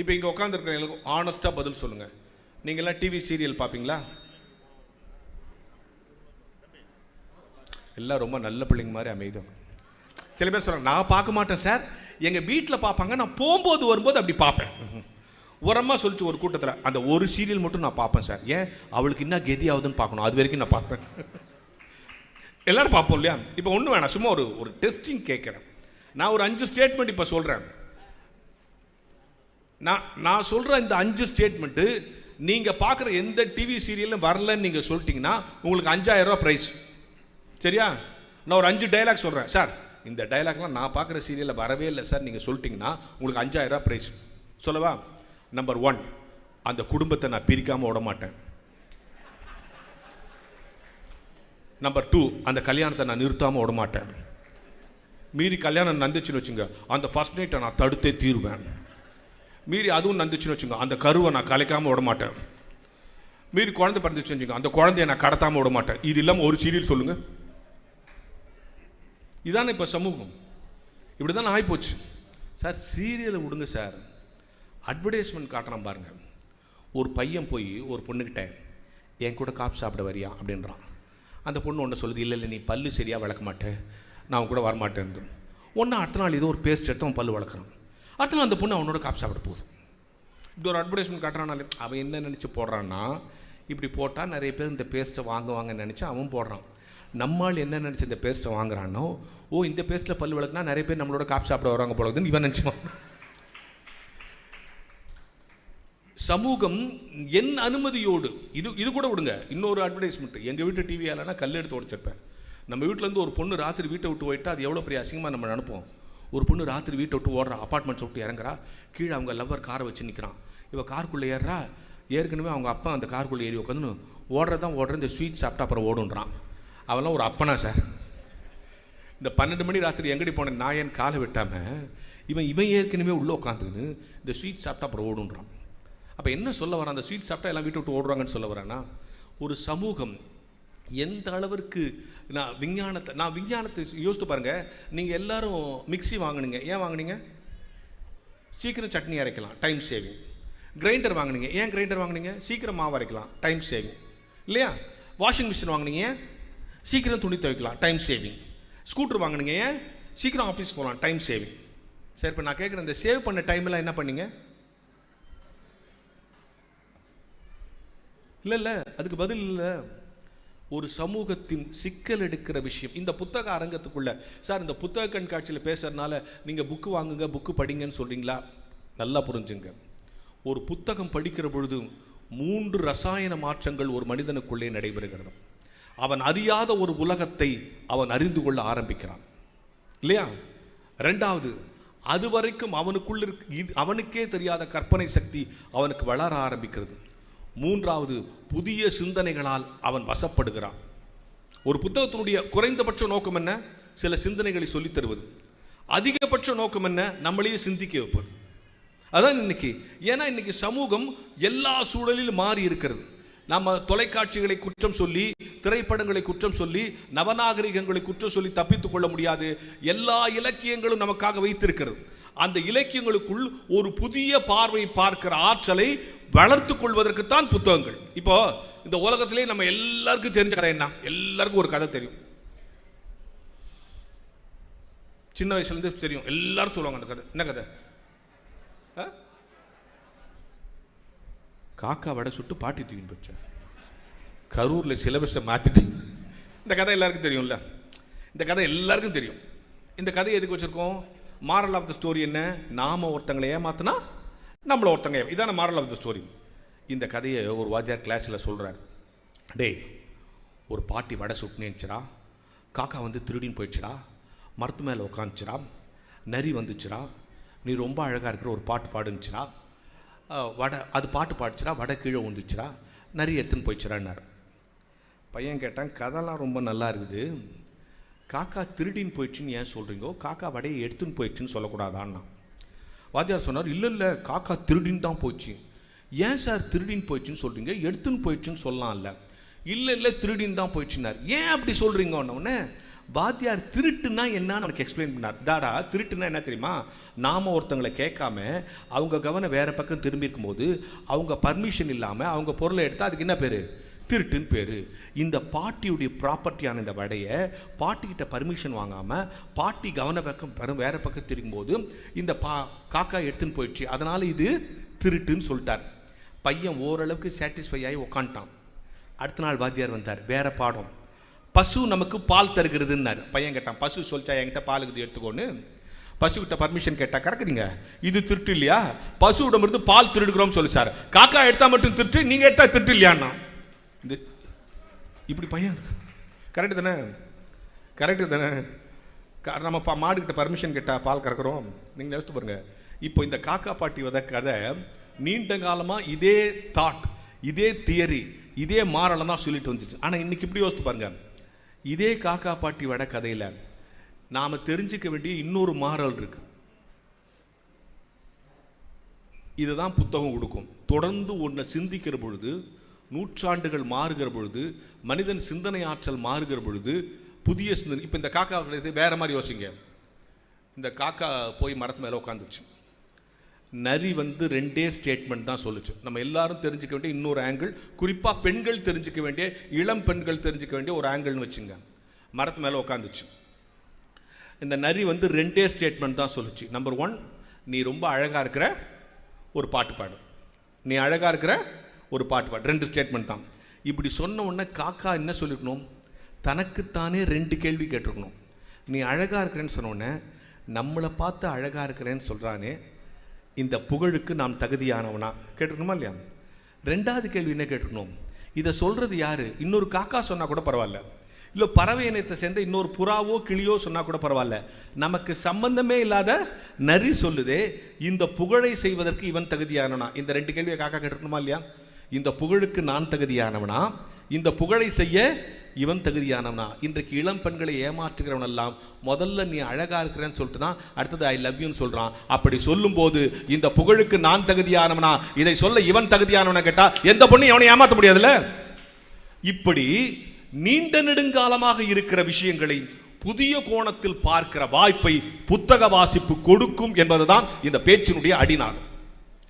இப்போ இங்கே உட்காந்துருக்கிறவங்களுக்கு ஆனஸ்ட்டாக பதில் சொல்லுங்கள் நீங்கள்லாம் டிவி சீரியல் பார்ப்பீங்களா எல்லாம் ரொம்ப நல்ல பிள்ளைங்க மாதிரி அமைதும் சில பேர் சொல்கிறாங்க நான் பார்க்க மாட்டேன் சார். எங்கள் வீட்டில் பார்ப்பாங்க நான் போகும்போது வரும்போது அப்படி பார்ப்பேன். உரமாக சொல்லிச்சு ஒரு கூட்டத்தில் அந்த ஒரு சீரியல் மட்டும் நான் பார்ப்பேன் சார். ஏன்? அவளுக்கு என்ன கெதி ஆகுதுன்னு பார்க்கணும். அது வரைக்கும் நான் பார்ப்பேன். எல்லோரும் பார்ப்போம் இல்லையா? இப்போ ஒன்றும் வேணாம் சும்மா ஒரு ஒரு டெஸ்டிங் கேட்குறேன். நான் ஒரு அஞ்சு ஸ்டேட்மெண்ட் இப்போ சொல்கிறேன் நான் நான் சொல்கிற இந்த அஞ்சு ஸ்டேட்மெண்ட்டு நீங்கள் பார்க்குற எந்த டிவி சீரியலும் வரலன்னு நீங்கள் சொல்லிட்டீங்கன்னா உங்களுக்கு அஞ்சாயிரம் ரூபா ப்ரைஸ் சரியா? நான் ஒரு அஞ்சு டைலாக் சொல்கிறேன் சார் இந்த டைலாக்லாம் நான் பார்க்குற சீரியலில் வரவே இல்லை சார் நீங்கள் சொல்லிட்டீங்கன்னா உங்களுக்கு அஞ்சாயிரரூவா ப்ரைஸ் சொல்லவா? நம்பர் ஒன் அந்த குடும்பத்தை நான் பிரிக்காமல் விட மாட்டேன். நம்பர் டூ அந்த கல்யாணத்தை நான் நிறுத்தாமல் விட மாட்டேன். மீறி கல்யாணம் நந்துச்சுன்னு வச்சுங்க அந்த ஃபர்ஸ்ட் நைட்டை நான் தடுத்தே தீருவேன். மீறி அதுவும் நந்துச்சுன்னு வச்சுங்க அந்த கருவை நான் கலைக்காமல் விட மாட்டேன். மீறி குழந்தை பிறந்துச்சுன்னு வச்சுங்க அந்த குழந்தைய நான் கடத்தாமல் விட மாட்டேன். இது இல்லாமல் ஒரு சீரியல் சொல்லுங்கள் இதானே இப்போ சமூகம். இப்படி தான் ஆகிப்போச்சு சார் சீரியலை விடுங்க சார். அட்வர்டைஸ்மெண்ட் காட்டுறான் பாருங்கள் ஒரு பையன் போய் ஒரு பொண்ணுக்கிட்ட என் கூட காப்பு சாப்பிட வரியா? அப்படின்றான். அந்த பொண்ணு ஒன்று சொல்லுது இல்லை இல்லை நீ பல்லு சரியாக விளக்க மாட்டேன் நான் கூட வரமாட்டேன் ஒன்று அடுத்த நாள் ஏதோ ஒரு பேஸ்ட் எடுத்து அவன் பல்லு வளர்க்குறான். அடுத்த நாள் அந்த பொண்ணு அவனோட காப்பு சாப்பிட போகுது. இப்படி ஒரு அட்வர்டைஸ்மெண்ட் காட்டுறானாலே அவன் என்ன நினச்சி போடுறான்னா இப்படி போட்டால் நிறைய பேர் இந்த பேஸ்ட்டை வாங்குவாங்கன்னு நினச்சி அவன் போடுறான். நம்மால் என்ன நினச்சி இந்த பேஸ்ட்டை வாங்குறானோ ஓ இந்த பேஸ்ட்டில் பல் விளக்குனா நிறைய பேர் நம்மளோட காப்பு சாப்பிட வராங்க போலதுன்னு இவன் நினச்சிவான். சமூகம் என் அனுமதியோடு இது இது கூட விடுங்க இன்னொரு அட்வர்டைஸ்மெண்ட் எங்கள் வீட்டு டிவியாலனா கல் எடுத்து உடச்சிருப்பேன் நம்ம வீட்டிலேருந்து ஒரு பொண்ணு ராத்திரி வீட்டை விட்டு போயிட்டா அது எவ்வளோ பெரிய அசிங்கமாக நம்ம அனுப்புவோம். ஒரு பொண்ணு ராத்திரி வீட்டை விட்டு ஓடுறா அப்பார்ட்மெண்ட்ஸ் விட்டு இறங்குறா கீழே அவங்க லவ்வர் காரை வச்சு நிற்கிறான் இவள் காருக்குள்ளே ஏறுறா ஏற்கனவே அவங்க அப்பா அந்த காருக்குள்ளே ஏறி உட்காந்துன்னு ஓடுறதான் ஓடுற இந்த ஸ்வீட் சாப்பிட்டா அப்புறம் ஓடுன்றான். அவெல்லாம் ஒரு அப்பனா சார். இந்த பன்னெண்டு மணி ராத்திரி எங்கடி போன நான் என் காலை விட்டாமல் இவன் இவன் ஏற்கனவே உள்ளே உட்காந்துக்கின்னு இந்த ஸ்வீட் சாப்பிட்டா அப்புறம் ஓடுன்றான். அப்போ என்ன சொல்ல வரான்? அந்த ஸ்வீட் சாப்பிட்டா எல்லாம் வீட்டை விட்டு ஓடுறாங்கன்னு சொல்ல வரானா? ஒரு சமூகம் எந்த அளவிற்கு நான் விஞ்ஞானத்தை நான் விஞ்ஞானத்தை யோசித்து பாருங்கள் நீங்கள் எல்லாரும் மிக்ஸி வாங்கினீங்க. ஏன் வாங்குனீங்க? சீக்கிரம் சட்னி அரைக்கலாம் டைம் சேவிங் கிரைண்டர் வாங்குனீங்க. ஏன் கிரைண்டர் வாங்குனீங்க? சீக்கிரம் மாவு அரைக்கலாம் டைம் சேவிங் இல்லையா? வாஷிங் மிஷின் வாங்குனீங்க. சீக்கிரம் துணி துவைக்கலாம் டைம் சேவிங் ஸ்கூட்டர் வாங்குனீங்க. ஏன்? சீக்கிரம் ஆஃபீஸ் போகலாம் டைம் சேவிங் சரி இப்போ நான் கேட்குறேன் இந்த சேவ் பண்ண டைம்லாம் என்ன பண்ணீங்க? இல்லை இல்லை அதுக்கு பதில் இல்லை. ஒரு சமூகத்தின் சிக்கல் எடுக்கிற விஷயம். இந்த புத்தக அரங்கத்துக்குள்ளே சார் இந்த புத்தக கண்காட்சியில் பேசுகிறனால நீங்கள் புக்கு வாங்குங்க புக்கு படிங்கன்னு சொல்கிறீங்களா நல்லா புரிஞ்சுங்க. ஒரு புத்தகம் படிக்கிற பொழுது மூன்று ரசாயன மாற்றங்கள் ஒரு மனிதனுக்குள்ளே நடைபெறுகிறது. அவன் அறியாத ஒரு உலகத்தை அவன் அறிந்து கொள்ள ஆரம்பிக்கிறான். இல்லையா? ரெண்டாவது அது வரைக்கும் அவனுக்குள்ள இருக்க- அவனுக்கே தெரியாத கற்பனை சக்தி அவனுக்கு வளர ஆரம்பிக்கிறது. மூன்றாவது புதிய சிந்தனைகளால் அவன் வசப்படுகிறான். ஒரு புத்தகத்தினுடைய குறைந்தபட்ச நோக்கம் என்ன? சில சிந்தனைகளை சொல்லித் தருவது. அதிகபட்ச நோக்கம் என்ன? நம்மளையே சிந்திக்க வைப்பது. அதான் இன்னைக்கு. ஏன்னா இன்னைக்கு சமூகம் எல்லா சூழலிலும் மாறி இருக்கிறது. நம்ம தொலைக்காட்சிகளை குற்றம் சொல்லி திரைப்படங்களை குற்றம் சொல்லி நவநாகரிகங்களை குற்றம் சொல்லி தப்பித்துக் கொள்ள முடியாது. எல்லா இலக்கியங்களும் நமக்காக வைத்திருக்கிறது. அந்த இலக்கியங்களுக்குள் ஒரு புதிய பார்வை பார்க்கிற ஆற்றலை வளர்த்துக் கொள்வதற்குத்தான் புத்தகங்கள். இப்போ இந்த உலகத்திலே நம்ம எல்லாருக்கும் தெரிஞ்ச கதை என்ன? எல்லாருக்கும் ஒரு கதை தெரியும். சின்ன வயசுலேருந்து தெரியும். எல்லாரும் சொல்லுவாங்க அந்த கதை. என்ன கதை? ஆ? காக்கா வடை சுட்டு பாட்டி தூக்கின்னு போச்சு கரூரில் சிலபஸை மாற்றிட்டு இந்த கதை எல்லாருக்கும் தெரியும்ல? இந்த கதை எல்லாருக்கும் தெரியும். இந்த கதை எதுக்கு வச்சுருக்கோம்? மாரல் ஆஃப் த ஸ்டோரி என்ன? நாம் ஒருத்தங்களை ஏமாத்தினா நம்மளை ஒருத்தங்க இதான மாரல் ஆஃப் த ஸ்டோரி இந்த கதையை ஒரு வாத்தியார் கிளாஸில் சொல்கிறார் டேய் ஒரு பாட்டி வடை சுட்டுனேச்சுடா காக்கா வந்து திருடின்னு போயிடுச்சுடா. மரத்து மேலே உட்காந்துச்சுடா நரி வந்துச்சுடா. நீ ரொம்ப அழகாக இருக்கிற ஒரு பாட்டு பாடுனுச்சுடா. வடை அது பாட்டு பாடிச்சிடா. வடை கீழே வந்துச்சுடா நரி எடுத்துன்னு போயிடுச்சுடான்னார். பையன் கேட்டான் கதைலாம் ரொம்ப நல்லா இருக்குது. காக்கா திருடின்னு போயிடுச்சுன்னு ஏன் சொல்கிறீங்கோ காக்கா வடையை எடுத்துன்னு போயிடுச்சுன்னு சொல்லக்கூடாதான்னா? வாத்தியார் சொன்னார் இல்லை இல்லை காக்கா திருடின்னு தான் போச்சு. ஏன் சார் திருடின்னு போயிடுச்சுன்னு சொல்கிறீங்க எடுத்துன்னு போயிடுச்சுன்னு சொல்லலாம்ல. இல்லை இல்லை திருடின்னு தான் போயிடுச்சுனார் ஏன் அப்படி சொல்கிறீங்க உடனே? வாத்தியார் திருட்டுன்னா என்னன்னு எனக்கு எக்ஸ்பிளைன் பண்ணார். தாடா திருட்டுன்னா என்ன தெரியுமா? நாம் ஒருத்தங்களை கேட்காம அவங்க கவனம் வேறு பக்கம் திரும்பி இருக்கும்போது அவங்க பர்மிஷன் இல்லாமல் அவங்க பொருளை எடுத்தால் அதுக்கு என்ன பேர்? திருட்டுன்னு பேர். இந்த பாட்டியுடைய ப்ராப்பர்ட்டியான இந்த வடையை பாட்டிக்கிட்ட பர்மிஷன் வாங்காமல் பாட்டி கவன பக்கம் பெரும் வேறு பக்கம் திரும்பும்போது இந்த பா காக்கா எடுத்துன்னு போயிடுச்சு. அதனால் இது திருட்டுன்னு சொல்லிட்டார். பையன் ஓரளவுக்கு சாட்டிஸ்ஃபை ஆகி உக்காண்டான் அடுத்த நாள் வாத்தியார் வந்தார். வேறு பாடம். பசு நமக்கு பால் தருகிறதுன்னாரு. பையன் கேட்டான் பசு சொல்லிச்சா என்கிட்ட பால் இது எடுத்துக்கோன்னு. பசுக்கிட்ட பர்மிஷன் கேட்டால் கறக்குறீங்க? இது திருட்டு இல்லையா? பசுவிடம் இருந்து பால் திருடுக்கிறோம்னு சொல்லி சார் காக்கா எடுத்தால் மட்டும் திருட்டு நீங்கள் எடுத்தால் திருட்டு இல்லையாண்ணா இந்த இப்படி பையன். கரெக்டு தானே? கரெக்டு தானே? க- நம்ம பா மாடுகிட்ட பர்மிஷன் கேட்டால் பால் கறக்குறோம். நீங்கள் யோசித்து பாருங்கள் இப்போ இந்த காக்கா பாட்டி வத கதை நீண்ட காலமாக இதே தாட் இதே தியரி இதே மாறலை தான் சொல்லிட்டு வந்துச்சு. ஆனால் இன்றைக்கி இப்படி யோசித்து பாருங்கள் இதே காக்கா பாட்டி வட கதையில் நாம் தெரிஞ்சுக்க வேண்டிய இன்னொரு மாறல் இருக்கு. இதுதான் புத்தகம் கொடுக்கும். தொடர்ந்து ஒன்றை சிந்திக்கிற பொழுது நூற்றாண்டுகள் மாறுகிற பொழுது மனிதன் சிந்தனை ஆற்றல் மாறுகிற பொழுது புதிய சிந்தனை இப்போ இந்த காக்கா வேறு வேற மாதிரி யோசிங்க. இந்த காக்கா போய் மரத்து மேலே உட்காந்துச்சு நரி வந்து ரெண்டே ஸ்டேட்மெண்ட் தான் சொல்லுச்சு. நம்ம எல்லாரும் தெரிஞ்சுக்க வேண்டிய இன்னொரு ஆங்கிள் குறிப்பாக பெண்கள் தெரிஞ்சுக்க வேண்டிய இளம் பெண்கள் தெரிஞ்சுக்க வேண்டிய ஒரு ஆங்கிள்னு வச்சுங்க. மரத்து மேலே உட்காந்துச்சு இந்த நரி வந்து ரெண்டே ஸ்டேட்மெண்ட் தான் சொல்லுச்சு. நம்பர் ஒன் நீ ரொம்ப அழகாக இருக்கிற ஒரு பாட்டு பாடு. நீ அழகாக இருக்கிற ஒரு பாட்டு பாடு. ரெண்டு ஸ்டேட்மெண்ட் தான். இப்படி சொன்ன உடனே காக்கா என்ன சொல்லிருக்கணும்? தனக்குத்தானே ரெண்டு கேள்வி கேட்டிருக்கணும். நீ அழகாக இருக்கிறேன்னு சொன்னோடனே நம்மளை பார்த்து அழகாக இருக்கிறேன்னு சொல்கிறானே இந்த புகழுக்கு நாம் தகுதியானவனா? கேட்டிருக்கணுமா இல்லையா? ரெண்டாவது கேள்வி என்ன கேட்டிருக்கணும்? இதை சொல்கிறது யார்? இன்னொரு காக்கா சொன்னால் கூட பரவாயில்ல. இல்லை பறவை இனத்தை சேர்ந்த இன்னொரு புறாவோ கிளியோ சொன்னால் கூட பரவாயில்ல. நமக்கு சம்பந்தமே இல்லாத நரி சொல்லுதே இந்த புகழை செய்வதற்கு இவன் தகுதியானவனா இந்த ரெண்டு கேள்வியை காக்கா கேட்டிருக்கணுமா இல்லையா? இந்த புகழுக்கு நான் தகுதியானவனா? இந்த புகழை செய்ய இவன் தகுதியானவனா? இன்றைக்கு இளம் பெண்களை ஏமாற்றுகிறவன் எல்லாம் முதல்ல நீ அழகாக இருக்கிறேன்னு சொல்லிட்டு தான் அடுத்தது ஐ லவ் யூன்னு சொல்கிறான் அப்படி சொல்லும்போது இந்த புகழுக்கு நான் தகுதியானவனா? இதை சொல்ல இவன் தகுதியானவனா கேட்டால் எந்த பொண்ணும் எவனை ஏமாற்ற முடியாதுல்ல? இப்படி நீண்ட நெடுங்காலமாக இருக்கிற விஷயங்களை புதிய கோணத்தில் பார்க்கிற வாய்ப்பை புத்தக வாசிப்பு கொடுக்கும் என்பதுதான் இந்த பேச்சினுடைய அடிநாதம்.